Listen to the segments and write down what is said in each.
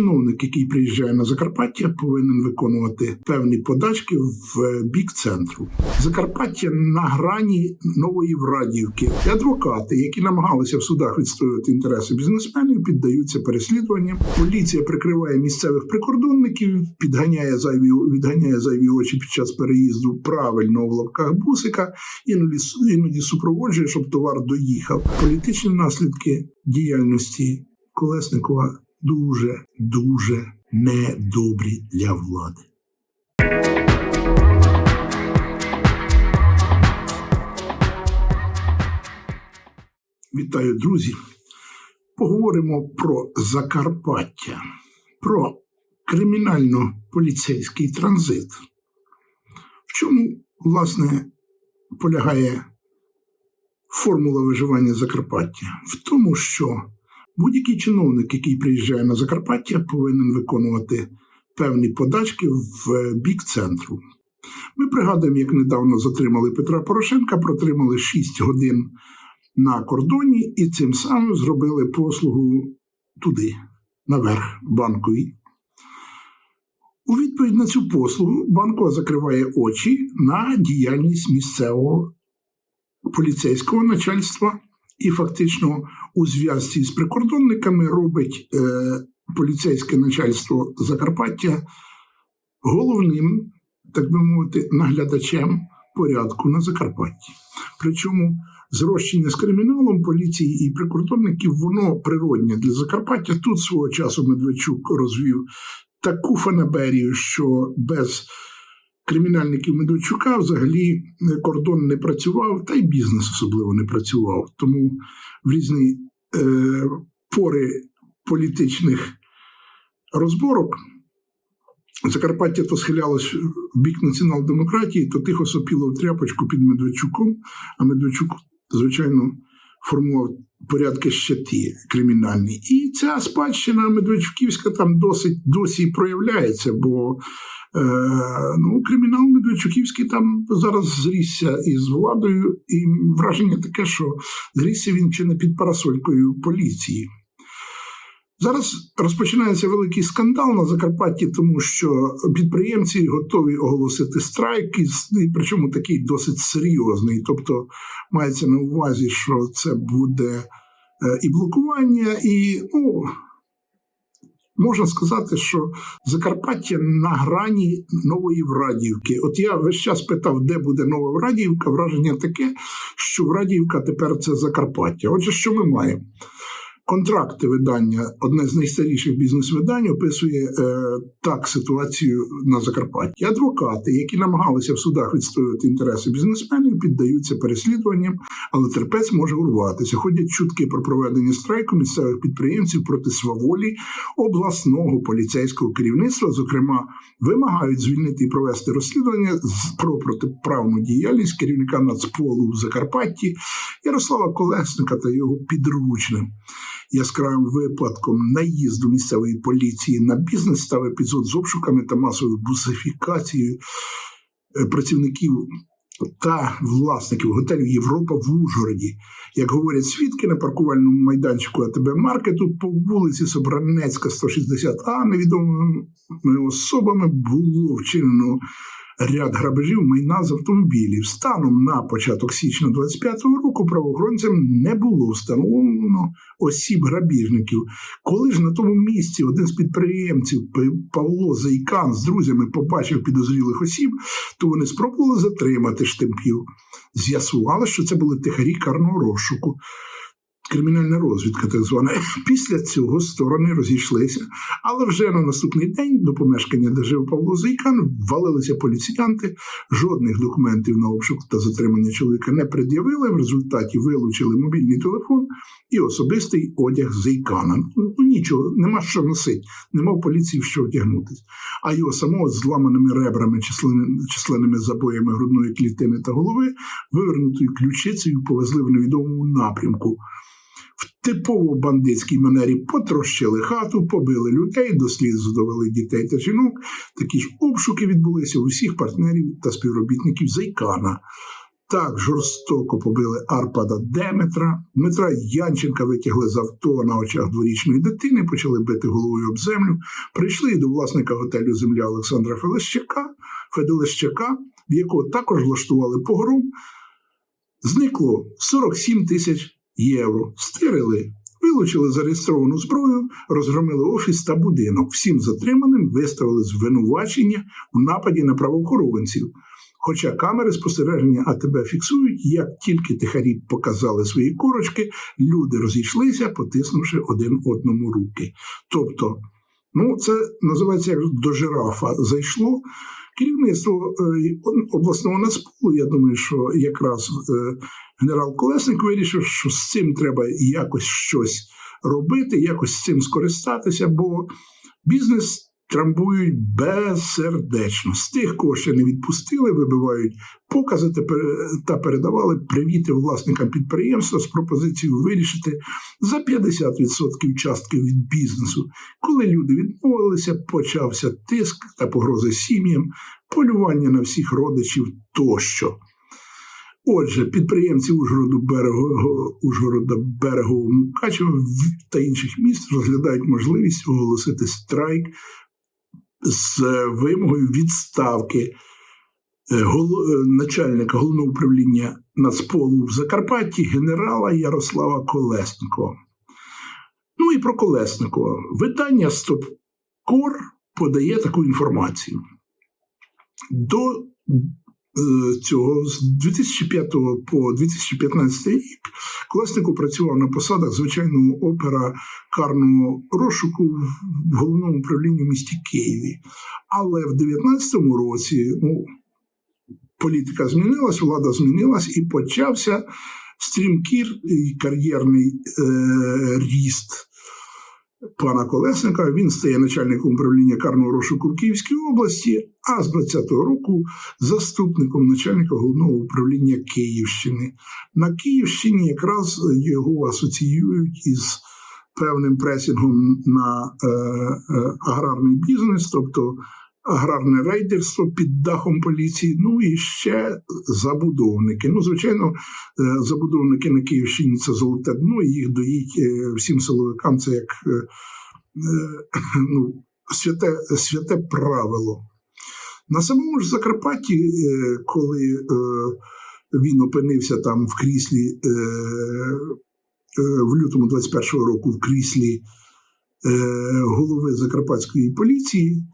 чиновник, який приїжджає на Закарпаття, повинен виконувати певні подачки в бік центру. Закарпаття на грані нової Врадівки. І адвокати, які намагалися в судах відстоювати інтереси бізнесменів, піддаються переслідуванням. Поліція прикриває місцевих прикордонників, підганяє зайві відганяє зайві очі під час переїзду правильно в лапках бусика, іноді іноді супроводжує, щоб товар доїхав. Політичні наслідки діяльності Колесникова дуже дуже недобрі для влади. Вітаю, друзі! Поговоримо про Закарпаття, про кримінально-поліцейський транзит. В чому, власне, полягає формула виживання Закарпаття? В тому, що будь-який чиновник, який приїжджає на Закарпаття, повинен виконувати певні подачки в бік центру. Ми пригадуємо, як недавно затримали Петра Порошенка, протримали 6 годин на кордоні і цим самим зробили послугу туди, наверх банковій. У відповідь на цю послугу банкова закриває очі на діяльність місцевого поліцейського начальства і фактично у зв'язці з прикордонниками робить е, поліцейське начальство Закарпаття головним, так би мовити, наглядачем порядку на Закарпатті. Причому зрощення з криміналом поліції і прикордонників воно природне для Закарпаття. Тут свого часу Медведчук розвів таку фанаберію, що без кримінальників Медведчука взагалі кордон не працював, та й бізнес особливо не працював. Тому в різні е, пори політичних розборок Закарпаття то схилялось в бік націонал-демократії, то тихо сопіло в тряпочку під Медведчуком, а Медведчук, звичайно, формував порядки ще ті кримінальні. І ця спадщина Медведчуківська там досить досі проявляється, бо е, ну, кримінал Медведчуківський там зараз зрісся із владою, і враження таке, що зрісся він чи не під парасолькою поліції. Зараз розпочинається великий скандал на Закарпатті, тому що підприємці готові оголосити страйк, і причому такий досить серйозний. Тобто мається на увазі, що це буде е, і блокування, і ну, можна сказати, що Закарпаття на грані нової Врадівки. От я весь час питав, де буде нова Врадівка. Враження таке, що Врадівка тепер це Закарпаття. Отже, що ми маємо? Контракти видання, одне з найстаріших бізнес-видань, описує е, так ситуацію на Закарпатті. Адвокати, які намагалися в судах відстоювати інтереси бізнесменів, піддаються переслідуванням, але терпець може урватися. Ходять чутки про проведення страйку місцевих підприємців проти сваволі обласного поліцейського керівництва. Зокрема, вимагають звільнити і провести розслідування про протиправну діяльність керівника Нацполу в Закарпатті Ярослава Колесника та його підручним яскравим випадком наїзду місцевої поліції на бізнес став епізод з обшуками та масовою бусифікацією е, працівників та власників готелю Європа в Ужгороді. Як говорять свідки на паркувальному майданчику АТБ Маркету по вулиці Собранецька, 160 А невідомими особами було вчинено ряд грабежів майна з автомобілів. Станом на початок січня 25-го року правоохоронцям не було встановлено осіб грабіжників. Коли ж на тому місці один з підприємців Павло Зайкан з друзями побачив підозрілих осіб, то вони спробували затримати штемпів. З'ясували, що це були тихарі карного розшуку кримінальна розвідка, так звана. Після цього сторони розійшлися. Але вже на наступний день до помешкання, де жив Павло Зайкан, валилися поліціянти. Жодних документів на обшук та затримання чоловіка не пред'явили. В результаті вилучили мобільний телефон і особистий одяг Зайкана. Ну нічого, нема що носити, нема в поліції в що одягнутися. А його самого з зламаними ребрами, численними забоями грудної клітини та голови, вивернутою ключицею повезли в невідомому напрямку в типово бандитській манері потрощили хату, побили людей, дослідно довели дітей та жінок. Такі ж обшуки відбулися у всіх партнерів та співробітників Зайкана. так жорстоко побили Арпада Деметра. Дмитра Янченка витягли з авто на очах дворічної дитини, почали бити головою об землю. Прийшли до власника готелю Земля Олександра Фелещака, Феделещака, в якого також влаштували погром. Зникло 47 тисяч євро. Стирили, вилучили зареєстровану зброю, розгромили офіс та будинок. Всім затриманим виставили звинувачення у нападі на правоохоронців. Хоча камери спостереження АТБ фіксують, як тільки тихарі показали свої корочки, люди розійшлися, потиснувши один одному руки. Тобто, ну це називається як до жирафа зайшло. Керівництво е, обласного нацполу, я думаю, що якраз е, генерал Колесник вирішив, що з цим треба якось щось робити, якось з цим скористатися, бо бізнес трамбують безсердечно. З тих, кого ще не відпустили, вибивають покази та передавали привіти власникам підприємства з пропозицією вирішити за 50% частки від бізнесу. Коли люди відмовилися, почався тиск та погрози сім'ям, полювання на всіх родичів тощо. Отже, підприємці Ужгороду берегу Ужгорода берегового Мукачева та інших міст розглядають можливість оголосити страйк з е, вимогою відставки е, е, начальника головного управління Нацполу в Закарпатті генерала Ярослава Колесникова. Ну і про Колесникова. Видання Стопкор подає таку інформацію. До цього з 2005 по 2015 рік Колесников працював на посадах звичайного опера карного розшуку в головному управлінні місті Києві. Але в 2019 році ну, політика змінилась, влада змінилась і почався стрімкий і кар'єрний е, ріст пана Колесника. Він стає начальником управління карного розшуку в Київській області, а з 20-го року заступником начальника головного управління Київщини. На Київщині якраз його асоціюють із певним пресінгом на е, е, аграрний бізнес, тобто аграрне рейдерство під дахом поліції, ну і ще забудовники. Ну, звичайно, е, забудовники на Київщині це золоте дно, і їх доїть е, всім силовикам це як е, ну, святе, святе правило. На самому ж Закарпатті, коли він опинився там в кріслі в лютому 21-го року в кріслі голови Закарпатської поліції,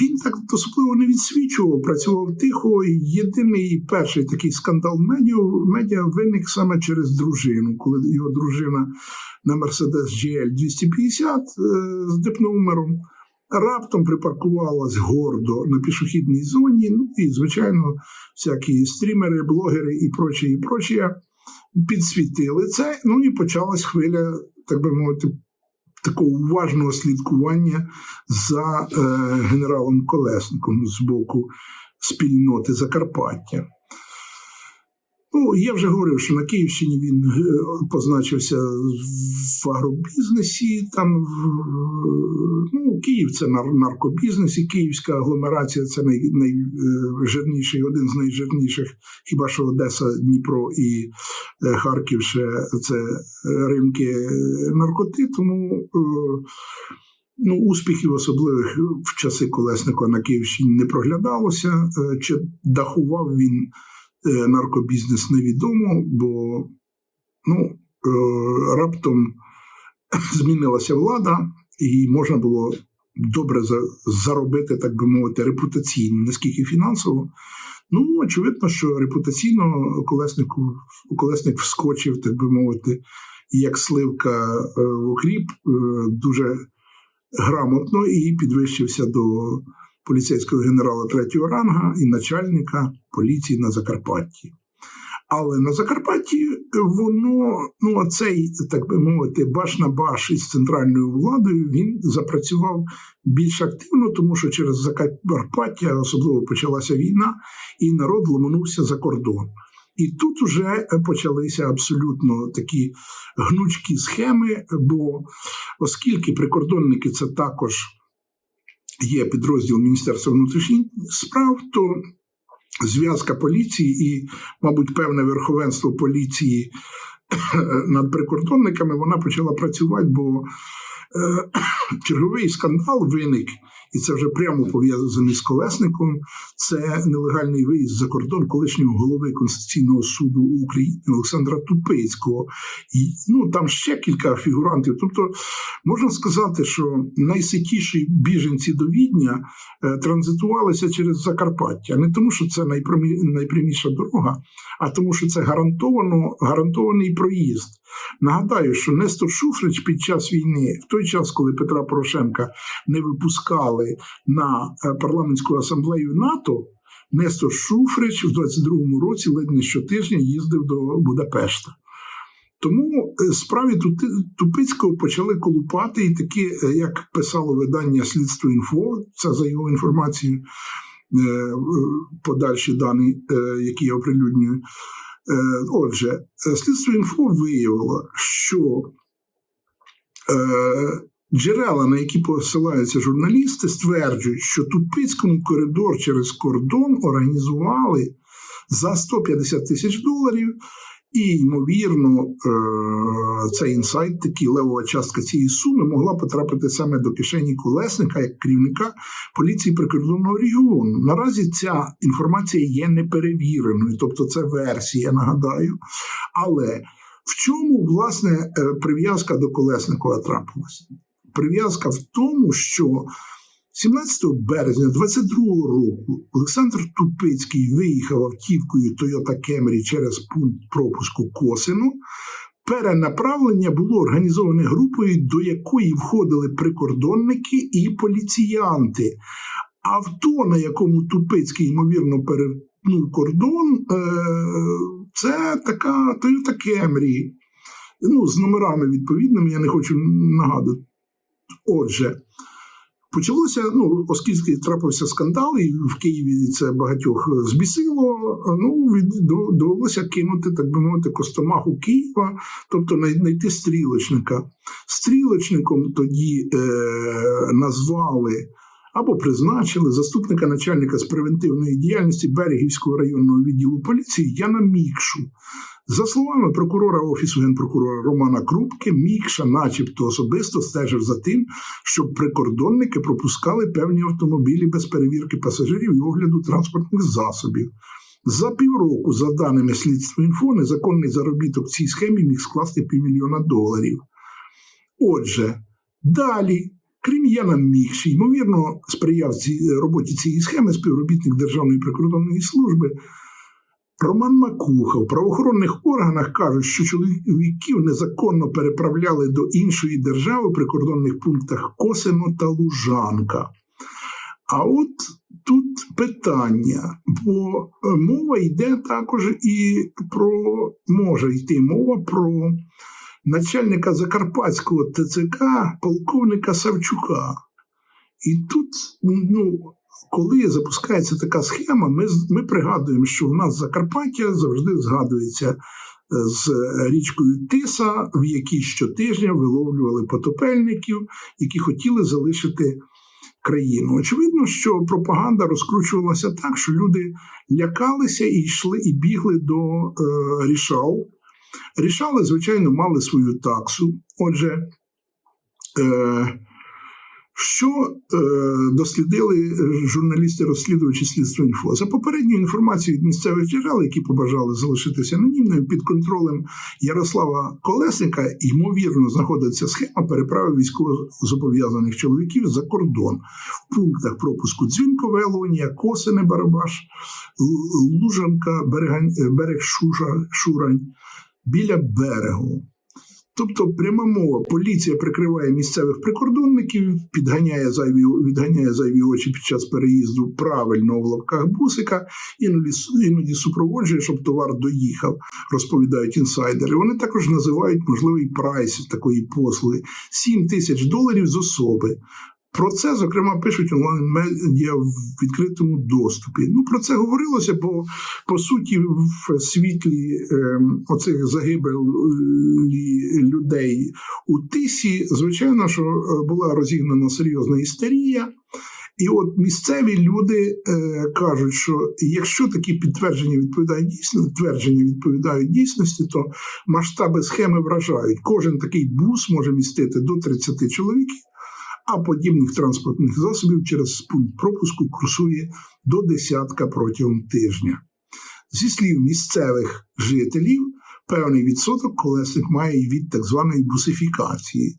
він так особливо не відсвічував, працював тихо. І Єдиний перший такий скандал медіа, медіа виник саме через дружину, коли його дружина на Mercedes GL 250 е, з дипномером раптом припаркувалась гордо на пішохідній зоні. Ну і, звичайно, всякі стрімери, блогери і прочі, і прочі підсвітили це. Ну і почалась хвиля, так би мовити, такого уважного слідкування за е, генералом Колесником з боку спільноти Закарпаття. Ну, я вже говорив, що на Київщині він е, позначився в агробізнесі. Там ну, Київ це нар- наркобізнес, і київська агломерація це най, найжирніший, один з найжирніших, хіба що Одеса, Дніпро і е, Харків ще це ринки е, наркоти. Тому ну, успіхів особливих в часи Колесника на Київщині не проглядалося. Чи дахував він наркобізнес невідомо, бо ну, е, раптом змінилася влада, і можна було добре заробити, так би мовити, репутаційно, наскільки фінансово. Ну, очевидно, що репутаційно колеснику колесник вскочив, так би мовити, як сливка е, в окріп, е, дуже грамотно і підвищився до поліцейського генерала третього ранга і начальника поліції на Закарпатті. Але на Закарпатті воно, ну, оцей, так би мовити, баш на баш із центральною владою він запрацював більш активно, тому що через Закарпаття особливо почалася війна, і народ ломанувся за кордон. І тут вже почалися абсолютно такі гнучкі схеми, бо оскільки прикордонники це також є підрозділ Міністерства внутрішніх справ, то зв'язка поліції і, мабуть, певне верховенство поліції над прикордонниками, вона почала працювати, бо е, черговий скандал виник, і це вже прямо пов'язаний з колесником. Це нелегальний виїзд за кордон колишнього голови Конституційного суду України Олександра Тупицького. І, ну там ще кілька фігурантів. Тобто можна сказати, що найситіші біженці до Відня е, транзитувалися через Закарпаття, не тому, що це найпрямі, найпряміша дорога, а тому, що це гарантовано гарантований проїзд. Нагадаю, що Нестор Шуфрич під час війни, в той час, коли Петра Порошенка не випускали на е, парламентську асамблею НАТО, Нестор Шуфрич в 22-му році ледь не щотижня їздив до Будапешта. Тому е, справі Тупицького почали колупати, і такі, е, як писало видання Слідство інфо, це за його інформацією, подальші дані, які я оприлюднюю. Е, Отже, е, слідство інфо виявило, що е, джерела, на які посилаються журналісти, стверджують, що Тупицькому коридор через кордон організували за 150 тисяч доларів. І, ймовірно, е, цей інсайт, такий левова частка цієї суми, могла потрапити саме до кишені колесника як керівника поліції прикордонного регіону. Наразі ця інформація є неперевіреною, тобто це версія, нагадаю. Але в чому власне е, прив'язка до колесникова трапилася? Прив'язка в тому, що 17 березня 22 року Олександр Тупицький виїхав автівкою Toyota Camry через пункт пропуску Косину. Перенаправлення було організоване групою, до якої входили прикордонники і поліціянти. Авто, на якому Тупицький, ймовірно, перетнув кордон, е, це така Toyota Camry. Ну, з номерами відповідними, я не хочу нагадувати. Отже, Почалося, ну, оскільки трапився скандал, і в Києві це багатьох збісило. Ну, від, довелося кинути, так би мовити, костомаху Києва, тобто най- знайти стрілочника. Стрілочником тоді е, назвали або призначили заступника начальника з превентивної діяльності Берегівського районного відділу поліції Яна Мікшу. За словами прокурора Офісу генпрокурора Романа Крупки, Мікша, начебто, особисто стежив за тим, щоб прикордонники пропускали певні автомобілі без перевірки пасажирів і огляду транспортних засобів. За півроку, за даними слідства інфо, незаконний заробіток цій схемі міг скласти півмільйона доларів. Отже, далі, крім Яна Мікші, ймовірно, сприяв цій роботі цієї схеми співробітник Державної прикордонної служби Роман Макуха в правоохоронних органах кажуть, що чоловіків незаконно переправляли до іншої держави в прикордонних пунктах Косино та Лужанка. А от тут питання, бо е, мова йде також і про може йти мова про начальника Закарпатського ТЦК полковника Савчука. І тут, ну, коли запускається така схема, ми, ми пригадуємо, що в нас Закарпаття завжди згадується е, з річкою Тиса, в якій щотижня виловлювали потопельників, які хотіли залишити країну. Очевидно, що пропаганда розкручувалася так, що люди лякалися і йшли і бігли до е, рішал. Рішали, звичайно, мали свою таксу. Отже, е, що е, дослідили журналісти-розслідувачі слідства інфо? За попередньою інформацією від місцевих джерел, які побажали залишитися анонімними, під контролем Ярослава Колесника, ймовірно, знаходиться схема переправи військовозобов'язаних чоловіків за кордон в пунктах пропуску Дзвінкове, Елонія, Косине, Барабаш, Лужанка, Берегань, берег Шужа, Шурань біля берегу. Тобто, пряма мова, поліція прикриває місцевих прикордонників, підганяє зайві, відганяє зайві очі під час переїзду правильно в лапках бусика, іноді, іноді супроводжує, щоб товар доїхав, розповідають інсайдери. Вони також називають можливий прайс такої послуги 7 тисяч доларів з особи. Про це, зокрема, пишуть онлайн-медіа в відкритому доступі. Ну, про це говорилося, бо по суті, в світлі ем, оцих загибелі людей у тисі, звичайно, що е, була розігнана серйозна істерія. І от місцеві люди е, кажуть, що якщо такі підтвердження відповідають дійсно, твердження відповідають дійсності, то масштаби схеми вражають. Кожен такий бус може містити до 30 чоловіків, а подібних транспортних засобів через пункт пропуску курсує до десятка протягом тижня. Зі слів місцевих жителів, певний відсоток колесник має і від так званої бусифікації.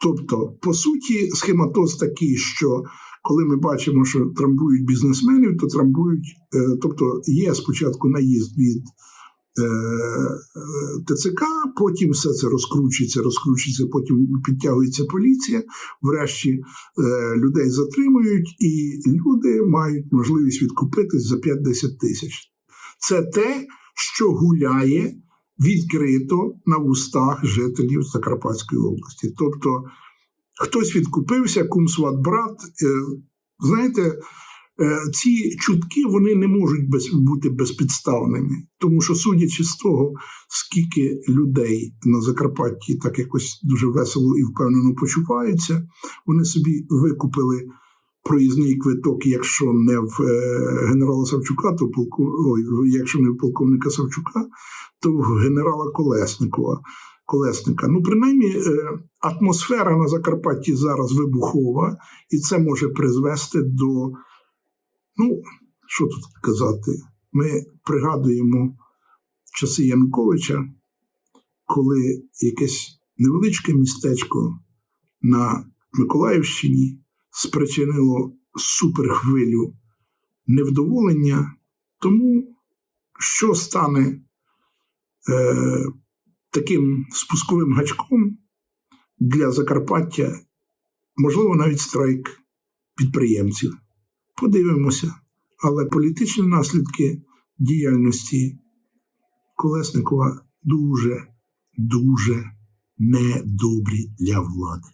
Тобто, по суті, схематоз такий, що коли ми бачимо, що трамбують бізнесменів, то трамбують, е, тобто є спочатку наїзд від ТЦК, потім все це розкручується, розкручується, потім підтягується поліція. Врешті е, людей затримують, і люди мають можливість відкупитись за 5-10 тисяч. Це те, що гуляє відкрито на вустах жителів Закарпатської області. Тобто хтось відкупився, кум сват брат. Е, Знаєте, е, ці чутки вони не можуть без, бути безпідставними, тому що, судячи з того, скільки людей на Закарпатті так якось дуже весело і впевнено почуваються, вони собі викупили проїзний квиток, якщо не в е, генерала Савчука, то полку, ой, якщо не в полковника Савчука, то в генерала Колесникова. Колесника. Ну, принаймні, е, атмосфера на Закарпатті зараз вибухова, і це може призвести до, ну, що тут казати, ми пригадуємо часи Януковича, коли якесь невеличке містечко на Миколаївщині спричинило суперхвилю невдоволення, тому що стане е, таким спусковим гачком для Закарпаття, можливо, навіть страйк підприємців. Подивимося, але політичні наслідки діяльності Колесникова дуже, дуже недобрі для влади.